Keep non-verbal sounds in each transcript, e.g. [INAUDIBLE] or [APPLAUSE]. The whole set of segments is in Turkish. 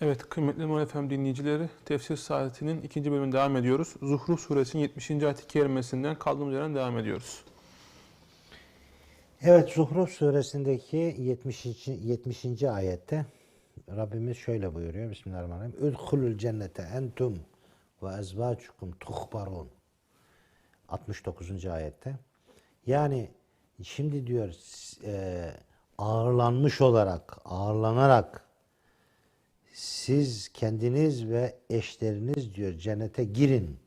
Evet kıymetli Muhalif Efem dinleyicileri Tefsir Saadeti'nin ikinci bölümüne devam ediyoruz. Zuhruf suresinin 70. ayet-i kerimesinden kaldığımız yerden devam ediyoruz. Evet Zuhruf suresindeki 70. 70. ayette Rabbimiz şöyle buyuruyor. Bismillahirrahmanirrahim. Udhulul cennete entum ve ezvacukum tuhbarun. 69. ayette. Yani şimdi diyor e, ağırlanmış olarak, ağırlanarak siz kendiniz ve eşleriniz diyor cennete girin.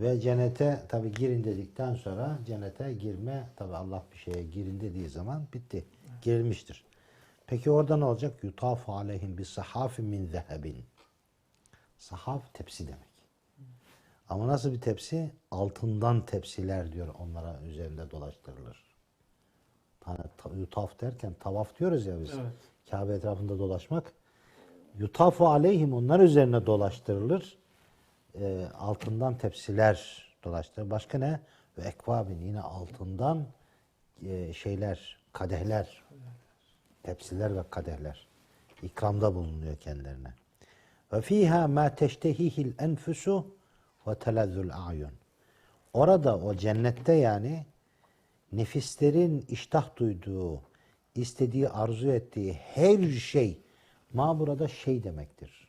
Ve cennete tabi girin dedikten sonra cennete girme tabi Allah bir şeye girin dediği zaman bitti. Girilmiştir. Peki orada ne olacak? Yutaf aleyhim bir sahafin min zehebin. Sahaf tepsi demek. Ama nasıl bir tepsi? Altından tepsiler diyor onlara üzerinde dolaştırılır. Hani ta- yutaf derken tavaf diyoruz ya biz. Evet. Kabe etrafında dolaşmak. Yutafu aleyhim onlar üzerine dolaştırılır. E, altından tepsiler dolaştırılır. Başka ne? Ve ekvabin yine altından e, şeyler, kadehler, tepsiler ve kadehler ikramda bulunuyor kendilerine. Ve fiha ma teştehihil enfusu ve telezzül a'yun. Orada o cennette yani nefislerin iştah duyduğu, istediği, arzu ettiği her şey ma burada şey demektir.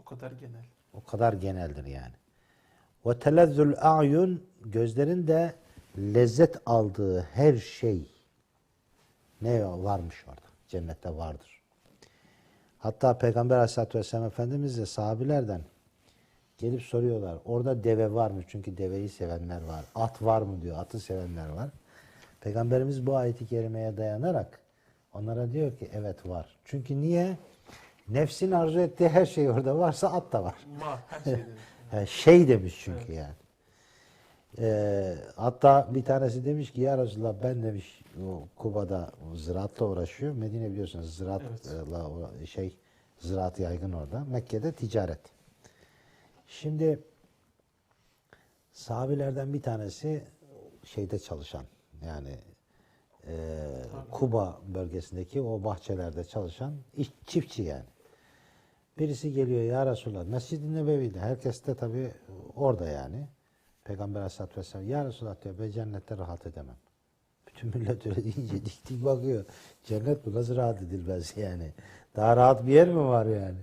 O kadar genel. O kadar geneldir yani. Ve telezzül a'yun gözlerin de lezzet aldığı her şey ne varmış orada? Cennette vardır. Hatta Peygamber Aleyhisselatü Vesselam Efendimiz de sahabilerden gelip soruyorlar. Orada deve var mı? Çünkü deveyi sevenler var. At var mı diyor. Atı sevenler var. Peygamberimiz bu ayeti kerimeye dayanarak onlara diyor ki evet var. Çünkü niye? Nefsin arzu ettiği her şey orada varsa at da var. Ma her şeyden. [LAUGHS] Ha, şey demiş çünkü yani. Ee, hatta bir tanesi demiş ki ya Resulallah ben demiş o Kuba'da ziraatla uğraşıyor. Medine biliyorsunuz ziraatla uğra- şey ziraat yaygın orada. Mekke'de ticaret. Şimdi sahabilerden bir tanesi şeyde çalışan yani e, Kuba bölgesindeki o bahçelerde çalışan iş, çiftçi yani. Birisi geliyor ya Resulallah Mescid-i Nebevi'de. Herkes de tabi orada yani. Peygamber Aleyhisselatü Vesselam ya Resulallah diyor ben cennette rahat edemem. Bütün millet öyle deyince dik dik bakıyor. Cennet bu nasıl rahat edilmez yani. Daha rahat bir yer mi var yani?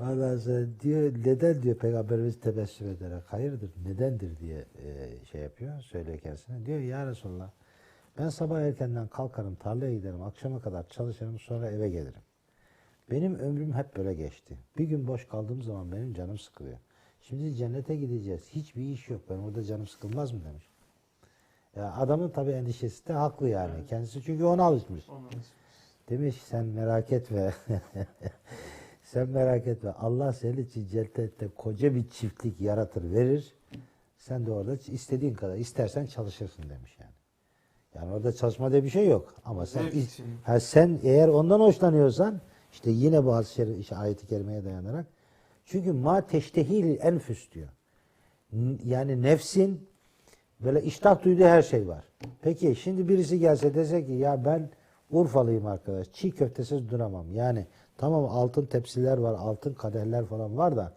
Ondan diyor neden diyor Peygamberimiz tebessüm ederek hayırdır nedendir diye e, şey yapıyor söylüyor kendisine. Diyor ya Resulallah ben sabah erkenden kalkarım tarlaya giderim akşama kadar çalışırım sonra eve gelirim. Benim ömrüm hep böyle geçti. Bir gün boş kaldığım zaman benim canım sıkılıyor. Şimdi cennete gideceğiz. Hiçbir iş yok. Ben orada canım sıkılmaz mı demiş. Ya adamın tabii endişesi de haklı yani. Kendisi çünkü ona alışmış. Demiş sen merak etme. [LAUGHS] sen merak etme. Allah senin için cennette koca bir çiftlik yaratır verir. Sen de orada istediğin kadar istersen çalışırsın demiş yani. Yani orada çalışma diye bir şey yok. Ama sen ha, sen eğer ondan hoşlanıyorsan işte yine hadis-i şerif- işte ayeti kerimeye dayanarak çünkü ma teştehil enfüs diyor. Yani nefsin böyle iştah duyduğu her şey var. Peki şimdi birisi gelse dese ki ya ben Urfalıyım arkadaş. Çiğ köftesiz duramam. Yani tamam altın tepsiler var, altın kadehler falan var da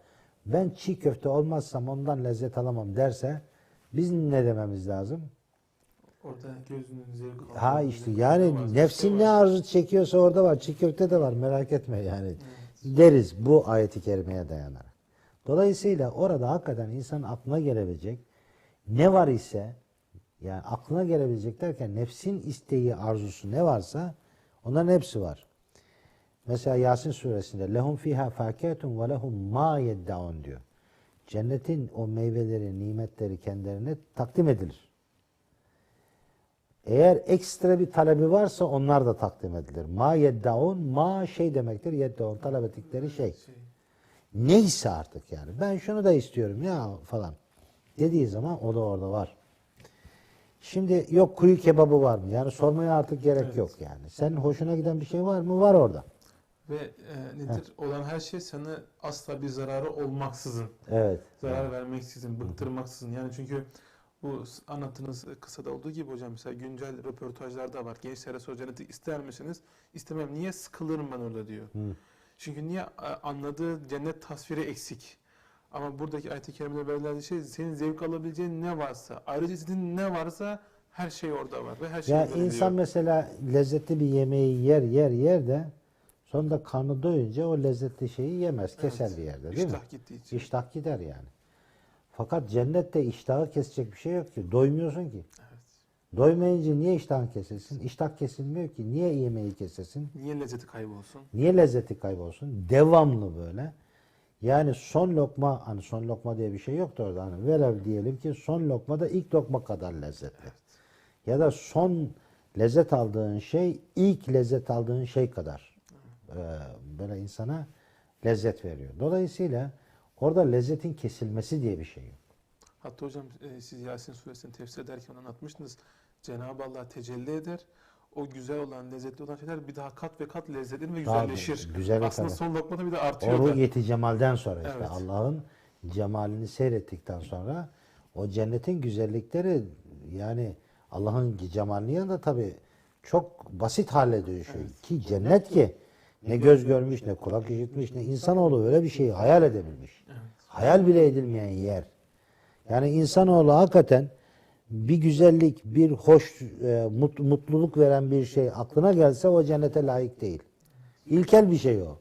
ben çiğ köfte olmazsam ondan lezzet alamam derse biz ne dememiz lazım? Orada gözünün zevk Ha işte yani nefsin ne arzu çekiyorsa orada var. Çiğ köfte de var merak etme yani. Deriz bu ayeti kerimeye dayanarak. Dolayısıyla orada hakikaten insanın aklına gelebilecek ne var ise yani aklına gelebilecek derken nefsin isteği arzusu ne varsa onların hepsi var. Mesela Yasin suresinde lehum fiha fakiyetun ve lehum ma yeddaun diyor. Cennetin o meyveleri, nimetleri kendilerine takdim edilir. Eğer ekstra bir talebi varsa onlar da takdim edilir. Ma yeddaun, ma şey demektir. Yeddaun talep ettikleri şey. Neyse artık yani. Ben şunu da istiyorum ya falan. Dediği zaman o da orada var. Şimdi yok kuyu kebabı var mı? Yani sormaya artık gerek yok yani. Senin hoşuna giden bir şey var mı? Var orada. Ve e, nedir? Olan her şey sana asla bir zararı olmaksızın, Evet. zarar vermeksizin, bıktırmaksızın. Yani çünkü bu anlattığınız kısada olduğu gibi hocam mesela güncel röportajlarda var. Gençlere soru cenneti ister misiniz? İstemem. Niye sıkılırım ben orada diyor. Hı. Çünkü niye anladığı cennet tasviri eksik. Ama buradaki ayet-i kerimede verilen şey senin zevk alabileceğin ne varsa, ayrıca istediğin ne varsa her şey orada var ve her şey Ya veriliyor. insan mesela lezzetli bir yemeği yer yer yer de sonunda karnı doyunca o lezzetli şeyi yemez. Keser Evet. bir yerde değil mi? İştah gittiği için. İştah gider yani. Fakat cennette iştahı kesecek bir şey yok ki. Doymuyorsun ki. Evet. Doymayınca niye iştahın kesilsin? İştah kesilmiyor ki. Niye yemeği kesesin? Niye lezzeti kaybolsun? Niye lezzeti kaybolsun? Devamlı böyle. Yani son lokma, hani son lokma diye bir şey yoktu orada. Hani velev diyelim ki son lokma da ilk lokma kadar lezzetli. Ya da son lezzet aldığın şey ilk lezzet aldığın şey kadar e, böyle insana lezzet veriyor. Dolayısıyla orada lezzetin kesilmesi diye bir şey yok. Hatta hocam e, siz Yasin suresini tefsir ederken anlatmıştınız. Cenab-ı Allah tecelli eder. O güzel olan, lezzetli olan şeyler bir daha kat ve kat lezzetlenir ve Tabii, güzelleşir. güzel Aslında tabii. son lokmada bir de O artıyor da. ruhiyeti cemalden sonra işte Evet. Allah'ın cemalini seyrettikten sonra o cennetin güzellikleri yani Allah'ın cemalinin yanında tabi çok basit hale dönüşüyor. Ki cennet ki ne göz görmüş ne kulak işitmiş ne insanoğlu öyle bir şeyi hayal edebilmiş. Hayal bile edilmeyen yer. Yani insanoğlu hakikaten bir güzellik, bir hoş, e, mut- mutluluk veren bir şey aklına gelse o cennete layık değil. İlkel bir şey o.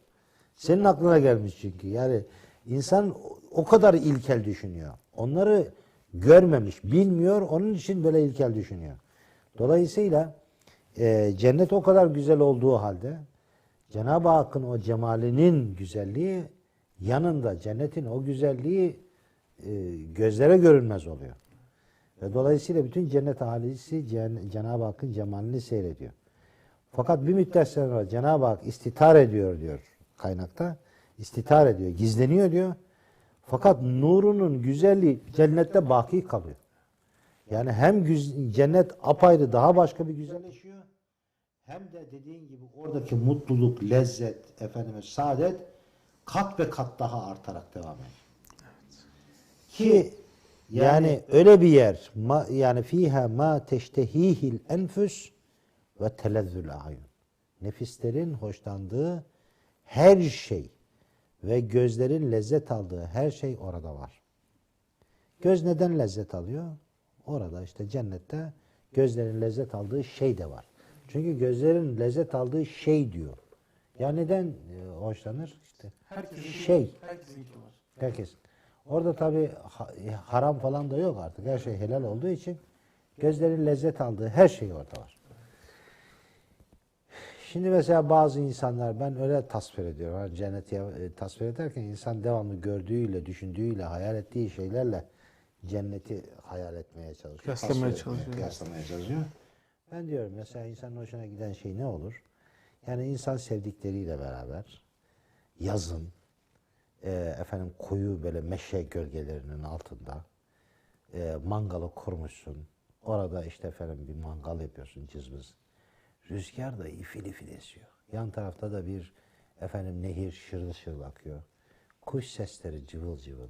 Senin aklına gelmiş çünkü. Yani insan o kadar ilkel düşünüyor. Onları görmemiş, bilmiyor. Onun için böyle ilkel düşünüyor. Dolayısıyla e, cennet o kadar güzel olduğu halde Cenab-ı Hakk'ın o cemalinin güzelliği yanında cennetin o güzelliği e, gözlere görünmez oluyor. Ve dolayısıyla bütün cennet ahalisi Cen- Cenab-ı Hakk'ın cemalini seyrediyor. Fakat bir müddet sonra Cenab-ı Hak istitar ediyor diyor kaynakta. İstitar ediyor, gizleniyor diyor. Fakat nurunun güzelliği cennette baki kalıyor. Yani hem cennet apayrı daha başka bir güzelleşiyor. Hem de dediğin gibi oradaki mutluluk, lezzet, efendime saadet kat ve kat daha artarak devam ediyor. Ki yani öyle bir yer ma, yani fiha ma teştehihil enfüs ve telezzül ayun. Nefislerin hoşlandığı her şey ve gözlerin lezzet aldığı her şey orada var. Göz neden lezzet alıyor? Orada işte cennette gözlerin lezzet aldığı şey de var. Çünkü gözlerin lezzet aldığı şey diyor. Ya neden e, hoşlanır? İşte Herkesin şey. Herkesinki var. Herkes. Orada tabi haram falan da yok artık. Her şey helal olduğu için gözlerin lezzet aldığı her şey orada var. Şimdi mesela bazı insanlar ben öyle tasvir ediyorum. Hani cenneti e, tasvir ederken insan devamlı gördüğüyle, düşündüğüyle, hayal ettiği şeylerle cenneti hayal etmeye çalışıyor. Kıyaslamaya çalışıyor. Kıyaslamaya çalışıyor. Ben diyorum mesela insanın hoşuna giden şey ne olur? Yani insan sevdikleriyle beraber yazın e, efendim koyu böyle meşe gölgelerinin altında e, mangalı kurmuşsun. Orada işte efendim bir mangal yapıyorsun cızbız. Rüzgar da ifil ifil esiyor. Yan tarafta da bir efendim nehir şırıl şırıl akıyor. Kuş sesleri cıvıl cıvıl.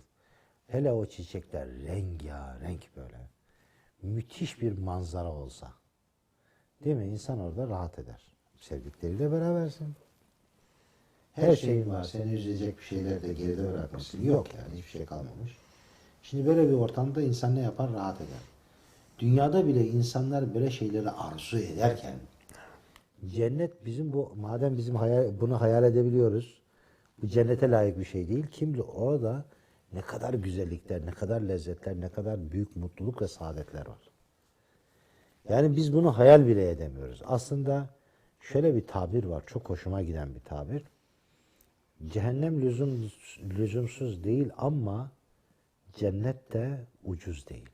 Hele o çiçekler rengarenk böyle. Müthiş bir manzara olsa. Değil mi? İnsan orada rahat eder. Sevdikleriyle berabersin. Her şeyin var. Seni üzecek bir şeyler de geride bırakmışsın. Yok yani hiçbir şey kalmamış. Şimdi böyle bir ortamda insan ne yapar? Rahat eder. Dünyada bile insanlar böyle şeyleri arzu ederken cennet bizim bu madem bizim hayal, bunu hayal edebiliyoruz. Bu cennete layık bir şey değil. Kim orada ne kadar güzellikler, ne kadar lezzetler, ne kadar büyük mutluluk ve saadetler var. Yani biz bunu hayal bile edemiyoruz. Aslında şöyle bir tabir var. Çok hoşuma giden bir tabir. Cehennem lüzum, lüzumsuz değil ama cennet de ucuz değil.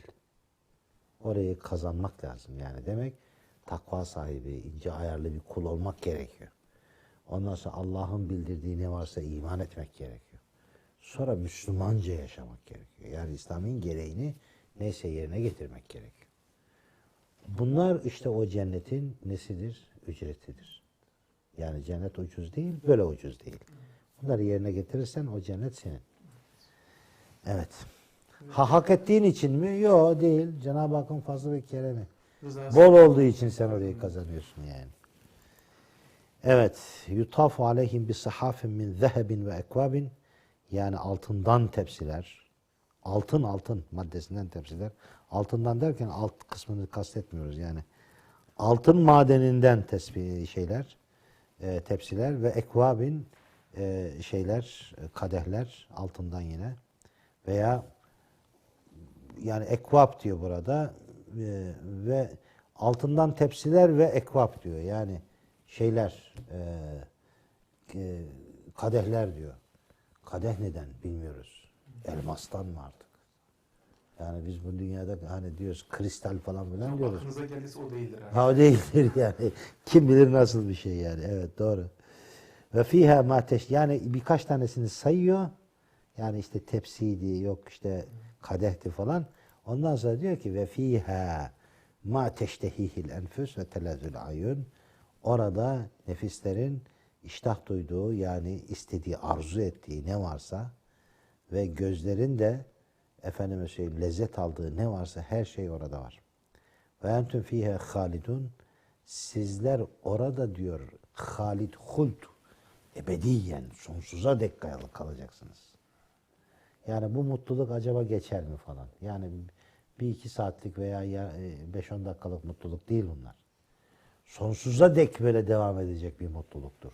Orayı kazanmak lazım. Yani demek takva sahibi, ince ayarlı bir kul olmak gerekiyor. Ondan sonra Allah'ın bildirdiği ne varsa iman etmek gerekiyor. Sonra Müslümanca yaşamak gerekiyor. Yani İslam'ın gereğini neyse yerine getirmek gerekiyor. Bunlar işte o cennetin nesidir? Ücretidir. Yani cennet ucuz değil, böyle ucuz değil. Bunları yerine getirirsen o cennet senin. Evet. Ha, hak ettiğin için mi? Yok değil. Cenab-ı Hakk'ın fazla ve keremi. Bol olduğu için sen orayı kazanıyorsun yani. Evet. Yutafu aleyhim bi sahafin min zehebin ve ekvabin. Yani altından tepsiler. Altın altın maddesinden tepsiler. Altından derken alt kısmını kastetmiyoruz yani. Altın madeninden tesbih şeyler, e, tepsiler ve ekvabin e, şeyler, e, kadehler altından yine veya yani ekvap diyor burada e, ve altından tepsiler ve ekvap diyor. Yani şeyler e, e, kadehler diyor. Kadeh neden bilmiyoruz. Elmastan mı artık? Yani biz bu dünyada hani diyoruz kristal falan filan diyoruz. aklınıza geldiyse o değildir. Ha o değildir [LAUGHS] yani. Kim bilir nasıl bir şey yani. Evet doğru. Ve fiha ma yani birkaç tanesini sayıyor. Yani işte tepsiydi, yok işte kadehti falan. Ondan sonra diyor ki ve fiha ma teştehihil enfüs ve telezül ayun. Orada nefislerin iştah duyduğu yani istediği, arzu ettiği ne varsa ve gözlerin de efendime söyleyeyim lezzet aldığı ne varsa her şey orada var. Ve entüm fihe halidun. Sizler orada diyor halid hult ebediyen sonsuza dek kayalı kalacaksınız. Yani bu mutluluk acaba geçer mi falan. Yani bir iki saatlik veya ya- e, beş on dakikalık mutluluk değil bunlar. Sonsuza dek böyle devam edecek bir mutluluktur.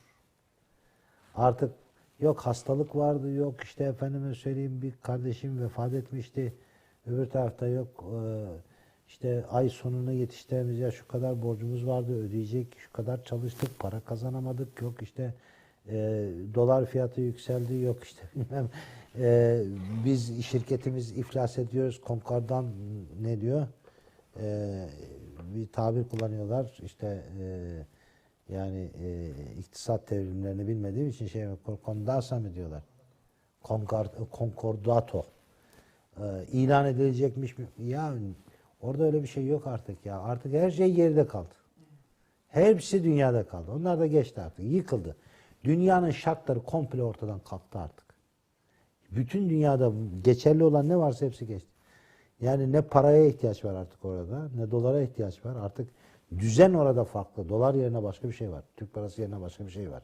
Artık yok hastalık vardı, yok işte efendime söyleyeyim bir kardeşim vefat etmişti. Öbür tarafta yok e, işte ay sonuna yetiştiremeyeceğiz, şu kadar borcumuz vardı ödeyecek, şu kadar çalıştık, para kazanamadık, yok işte e, dolar fiyatı yükseldi, yok işte [LAUGHS] bilmem e, biz şirketimiz iflas ediyoruz, Concord'dan ne diyor? E, bir tabir kullanıyorlar işte e, yani e, iktisat terimlerini bilmediğim için şey kondasa mı diyorlar? Concord, concordato. E, ilan edilecekmiş mi? Ya orada öyle bir şey yok artık ya. Artık her şey geride kaldı. Hepsi dünyada kaldı. Onlar da geçti artık. Yıkıldı. Dünyanın şartları komple ortadan kalktı artık. Bütün dünyada geçerli olan ne varsa hepsi geçti. Yani ne paraya ihtiyaç var artık orada, ne dolara ihtiyaç var. Artık düzen orada farklı. Dolar yerine başka bir şey var. Türk parası yerine başka bir şey var.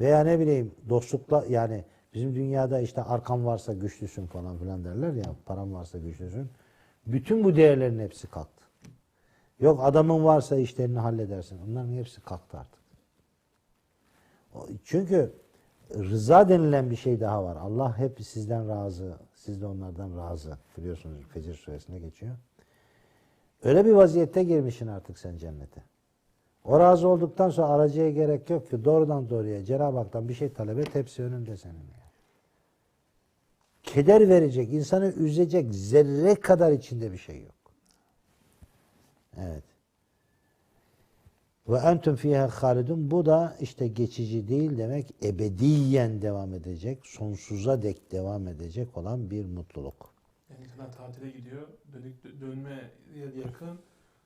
Veya ne bileyim dostlukla yani bizim dünyada işte arkam varsa güçlüsün falan filan derler ya param varsa güçlüsün. Bütün bu değerlerin hepsi kalktı. Yok adamın varsa işlerini halledersin. Onların hepsi kalktı artık. Çünkü rıza denilen bir şey daha var. Allah hep sizden razı, siz de onlardan razı. Biliyorsunuz Fecir suresinde geçiyor. Öyle bir vaziyette girmişsin artık sen cennete. O razı olduktan sonra aracıya gerek yok ki doğrudan doğruya Cenab-ı Hak'tan bir şey talep et hepsi önünde senin. yani. Keder verecek, insanı üzecek zerre kadar içinde bir şey yok. Evet. Ve entüm fiha halidun. Bu da işte geçici değil demek ebediyen devam edecek, sonsuza dek devam edecek olan bir mutluluk. İnsanlar tatile gidiyor, dönük, dönmeye yakın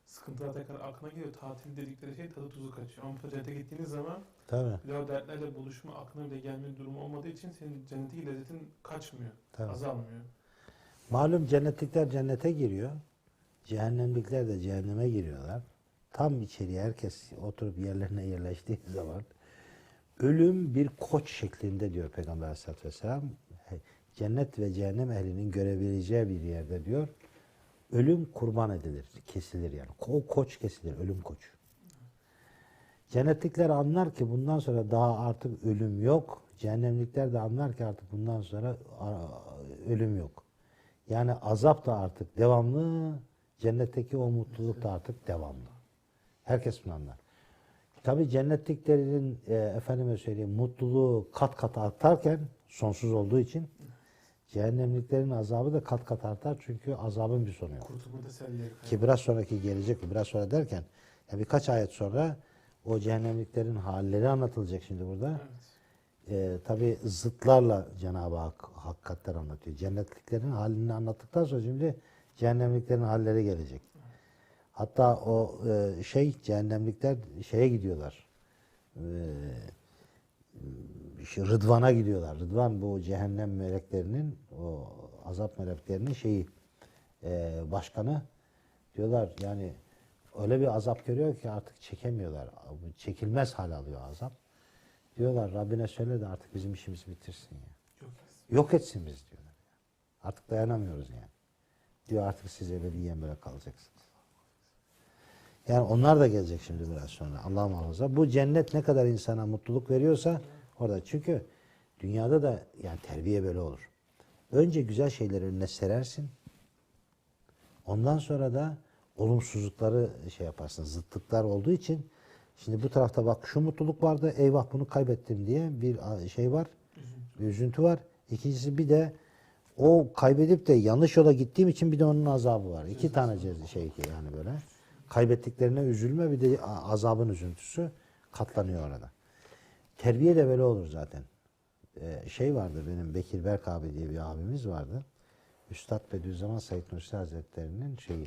sıkıntılar tekrar aklına geliyor. Tatil dedikleri şey tadı tuzu kaçıyor. Ama cennete gittiğiniz zaman Tabii. bir daha o dertlerle buluşma, aklına bile gelme durumu olmadığı için senin cennetteki lezzetin kaçmıyor, Tabii. azalmıyor. Malum cennetlikler cennete giriyor. Cehennemlikler de cehenneme giriyorlar. Tam içeriye herkes oturup yerlerine yerleştiği zaman ölüm bir koç şeklinde diyor Peygamber Aleyhisselatü Vesselam. Cennet ve cehennem ehlinin görebileceği bir yerde diyor. Ölüm kurban edilir, kesilir yani. O koç kesilir, ölüm koç. Cennetlikler anlar ki bundan sonra daha artık ölüm yok. Cehennemlikler de anlar ki artık bundan sonra ölüm yok. Yani azap da artık devamlı, cennetteki o mutluluk da artık devamlı. Herkes bunu anlar. Tabi cennetliklerin e, efendime söyleyeyim mutluluğu kat kat artarken sonsuz olduğu için cehennemliklerin azabı da kat kat artar çünkü azabın bir sonu yok. Kurtulma tesellileri Ki biraz sonraki gelecek, biraz sonra derken ya birkaç ayet sonra o cehennemliklerin halleri anlatılacak şimdi burada. Evet. Ee, Tabi zıtlarla Cenab-ı Hak hakikatler anlatıyor. Cennetliklerin halini anlattıktan sonra şimdi cehennemliklerin halleri gelecek. Hatta o e, şey cehennemlikler şeye gidiyorlar. Ee, şu Rıdvan'a gidiyorlar. Rıdvan bu cehennem meleklerinin o azap meleklerinin şeyi e, başkanı diyorlar yani öyle bir azap görüyor ki artık çekemiyorlar. Çekilmez hal alıyor azap. Diyorlar Rabbine söyle de artık bizim işimizi bitirsin ya. Yok. Yok etsin biz diyorlar. Artık dayanamıyoruz yani. Diyor artık siz ebediyen böyle kalacaksınız. Yani onlar da gelecek şimdi biraz sonra. Allah muhafaza. Bu cennet ne kadar insana mutluluk veriyorsa orada. Çünkü dünyada da yani terbiye böyle olur. Önce güzel şeyleri önüne serersin. Ondan sonra da olumsuzlukları şey yaparsın. Zıtlıklar olduğu için şimdi bu tarafta bak şu mutluluk vardı eyvah bunu kaybettim diye bir şey var. Bir üzüntü var. İkincisi bir de o kaybedip de yanlış yola gittiğim için bir de onun azabı var. İki tane şey yani böyle. Kaybettiklerine üzülme bir de azabın üzüntüsü katlanıyor orada. Terbiye de böyle olur zaten. Ee, şey vardı benim Bekir Berk abi diye bir abimiz vardı. Üstad Bediüzzaman Said Nursi Hazretleri'nin şeyi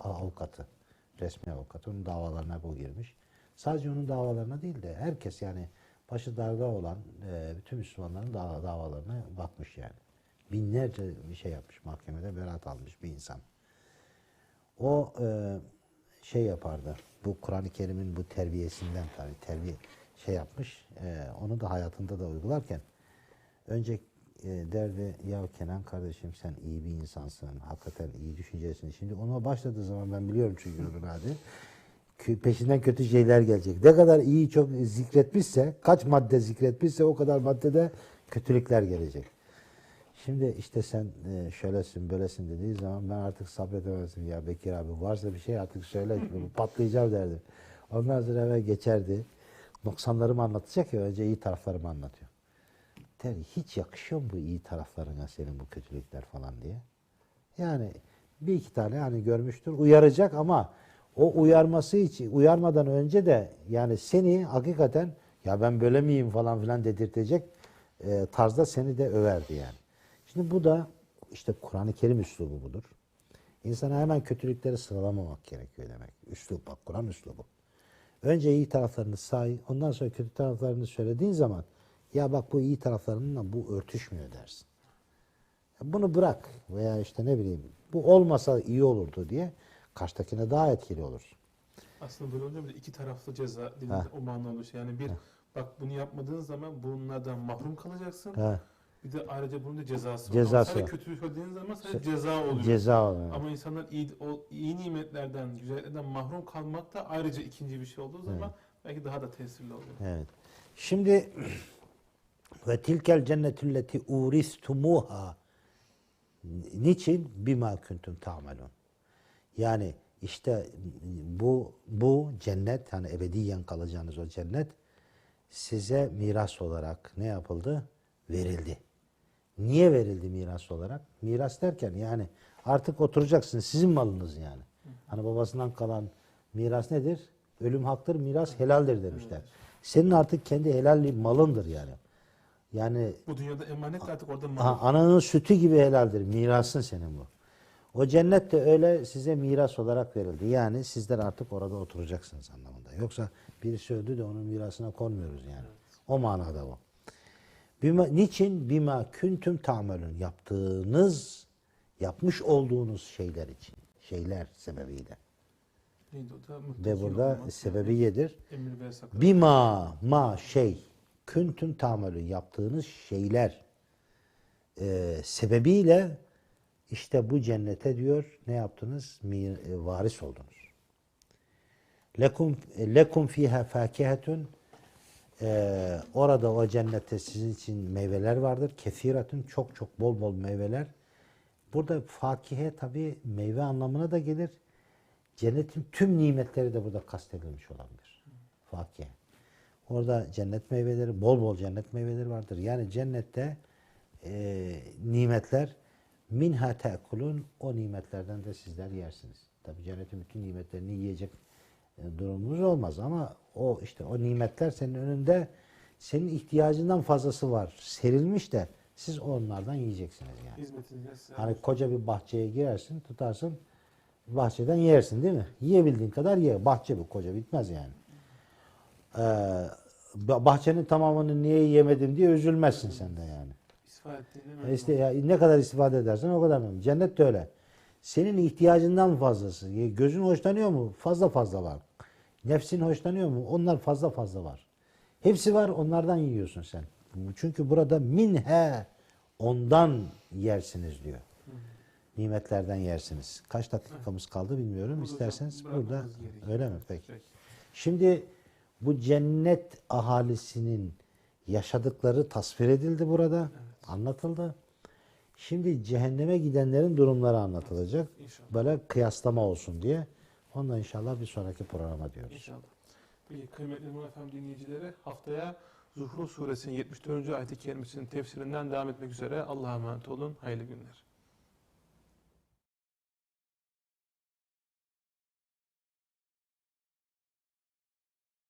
avukatı. Resmi avukatı. Onun davalarına bu girmiş. Sadece onun davalarına değil de herkes yani başı darda olan e, bütün Müslümanların da- davalarına bakmış yani. Binlerce bir şey yapmış mahkemede beraat almış bir insan. O e, şey yapardı. Bu Kur'an-ı Kerim'in bu terbiyesinden tabii terbiye şey yapmış. e, onu da hayatında da uygularken önce e, derdi ya Kenan kardeşim sen iyi bir insansın. Hakikaten iyi düşüncelisin. Şimdi ona başladığı zaman ben biliyorum çünkü onun hadi. Peşinden kötü şeyler gelecek. Ne kadar iyi çok zikretmişse, kaç madde zikretmişse o kadar maddede kötülükler gelecek. Şimdi işte sen e, şöylesin böylesin dediği zaman ben artık sabredemezdim. Ya Bekir abi varsa bir şey artık söyle patlayacağım derdim. Ondan sonra eve geçerdi. Noksanlarımı anlatacak ya önce iyi taraflarımı anlatıyor. Der hiç yakışıyor mu bu iyi taraflarına senin bu kötülükler falan diye. Yani bir iki tane hani görmüştür uyaracak ama o uyarması için uyarmadan önce de yani seni hakikaten ya ben böyle miyim falan filan dedirtecek e, tarzda seni de överdi yani. Şimdi bu da işte Kur'an-ı Kerim üslubu budur. İnsana hemen kötülükleri sıralamamak gerekiyor demek. Üslup bak Kur'an üslubu. Önce iyi taraflarını say, ondan sonra kötü taraflarını söylediğin zaman ya bak bu iyi taraflarınla bu örtüşmüyor dersin. Bunu bırak veya işte ne bileyim bu olmasa iyi olurdu diye karşıdakine daha etkili olursun. Aslında böyle olunca bir iki taraflı ceza dediğinde Ha. o mana olur. Yani bir bak bunu yapmadığın zaman bunlardan mahrum kalacaksın. Ha, Bir de ayrıca bunun da cezası var. Cezası Ama var. sadece kötü söylediğin zaman sadece ceza oluyor. ceza oluyor. Ama insanlar iyi, o iyi nimetlerden, güzelliklerden mahrum kalmak da ayrıca ikinci bir şey olduğu zaman belki daha da tesirli oluyor. Evet. Şimdi [CLEARS THROAT] ve tilkel cennetülleti uristumuha niçin bima kuntum ta'melun. Yani işte bu bu cennet hani ebediyen kalacağınız o cennet size miras olarak ne yapıldı? Verildi. Niye verildi miras olarak? Miras derken yani artık oturacaksınız sizin malınız yani. Hani babasından kalan miras nedir? Ölüm haktır, miras helaldir demişler. Senin artık kendi helal malındır yani. Yani Bu dünyada emanet artık orada mal. ananın sütü gibi helaldir. Mirasın senin bu. O cennet de öyle size miras olarak verildi. Yani sizler artık orada oturacaksınız anlamında. Yoksa birisi öldü de onun mirasına konmuyoruz yani. O manada o. Bima, niçin? Bima küntüm tamelün. Yaptığınız, yapmış olduğunuz şeyler için. Şeyler sebebiyle. Neydi o da? Muttaki Ve burada sebebiyedir. Yasak. Bima, ma şey, küntüm tamelün yaptığınız şeyler e, sebebiyle işte bu cennete diyor ne yaptınız? Mi- e, varis oldunuz. Lekum, lekum fiha fakihetun e, orada o cennette sizin için meyveler vardır. Kefiratun çok çok bol bol meyveler. Burada fakihe tabi meyve anlamına da gelir. Cennetin tüm nimetleri de burada kastedilmiş olabilir. Fakihe. Orada cennet meyveleri, bol bol cennet meyveleri vardır. Yani cennette e, nimetler minha te'kulun o nimetlerden de sizler yersiniz. Tabi cennetin bütün nimetlerini yiyecek durumumuz olmaz ama o işte o nimetler senin önünde senin ihtiyacından fazlası var. Serilmiş de siz onlardan yiyeceksiniz yani. Hizmetinde size Hani koca bir bahçeye girersin, tutarsın, bahçeden yersin değil mi? Yiyebildiğin kadar ye. Bahçe bu, koca bitmez yani. Ee, bah- bahçenin tamamını niye yemedim diye üzülmezsin sen de yani. E memnun İşte ya ne kadar istifade edersen o kadar memnun. Cennet de öyle. Senin ihtiyacından fazlası. Ya Gözün hoşlanıyor mu? Fazla fazla var. Nefsin hoşlanıyor mu? Onlar fazla fazla var. Hepsi var onlardan yiyorsun sen. Çünkü burada minhe ondan yersiniz diyor. Nimetlerden yersiniz. Kaç dakikamız kaldı bilmiyorum. İsterseniz burada öyle mi? Peki. Şimdi bu cennet ahalisinin yaşadıkları tasvir edildi burada. Anlatıldı. Şimdi cehenneme gidenlerin durumları anlatılacak. İnşallah. Böyle kıyaslama olsun diye. Ondan inşallah bir sonraki programa diyoruz. İnşallah. Peki kıymetli Muhafem dinleyicileri haftaya Zuhruf suresinin 74. ayet-i kerimesinin tefsirinden devam etmek üzere Allah'a emanet olun. Hayırlı günler.